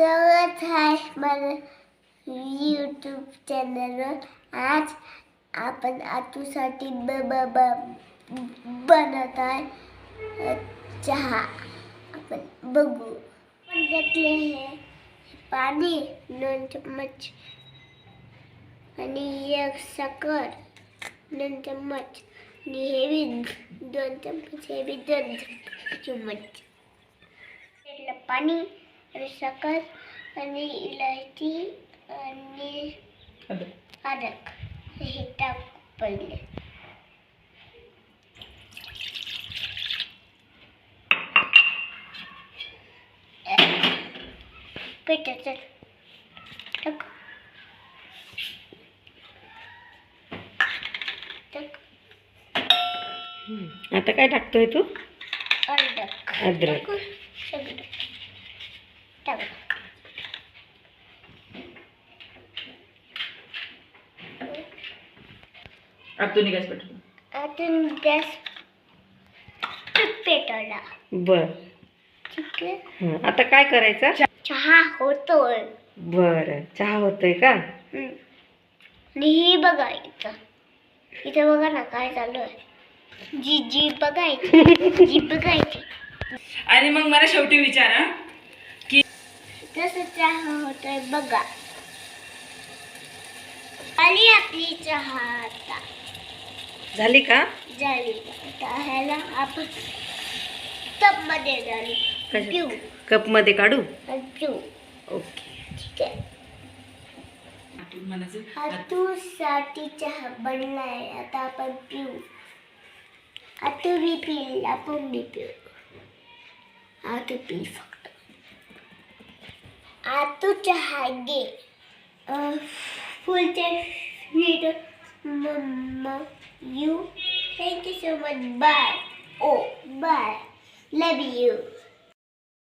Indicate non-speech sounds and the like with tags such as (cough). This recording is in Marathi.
स्वागत आहे माझं यूट्यूब चॅनलवर आज आपण आतूसाठी ब ब ब बनत आहे. चहा. आपण बघू. पण घेतले हे. पाणी दोन चम्मच आणि एक साखर दोन चम्मच आणि हे बी दोन चम्मच हे बी दोन चम्मच घेतलं पाणी. आणि साखर आणि इलायची आणि अदरक हे टाक पडले पेटाचं टाक टाक आता काय टाकतोय तू अदरक अद्रक. आतून निघास पेटवलं आतून गॅस पेटवला. बर. ठीक आहे. हं, आता काय करायचं? चहा होतोय. बर चहा होतोय का? ही. बघा इथं. इथं बघा ना काय चालू आहे. जी जी बघायची. (laughs) जी बघायची. आणि मग मला शेवटी विचारा कसं चहा होतोय बघा. आली आपली चहा आता. झाली का? झाली. आता ह्याला आपण टबमध्ये झाली पिऊ. कपमध्ये काढू? आणि पिऊ. ओके. ठीक आहे. म्हणायचं आतूसाठी चहा बनलाय आता आपण पिऊ. आतू बी पिल आपण बी पिऊ. आतू पी फक्त. ಆತು ಚಹಾಗೆ ಫುಲ್ ಚಹೀಡ್ ಮಮ್ಮ you thank you so much bye oh bye love you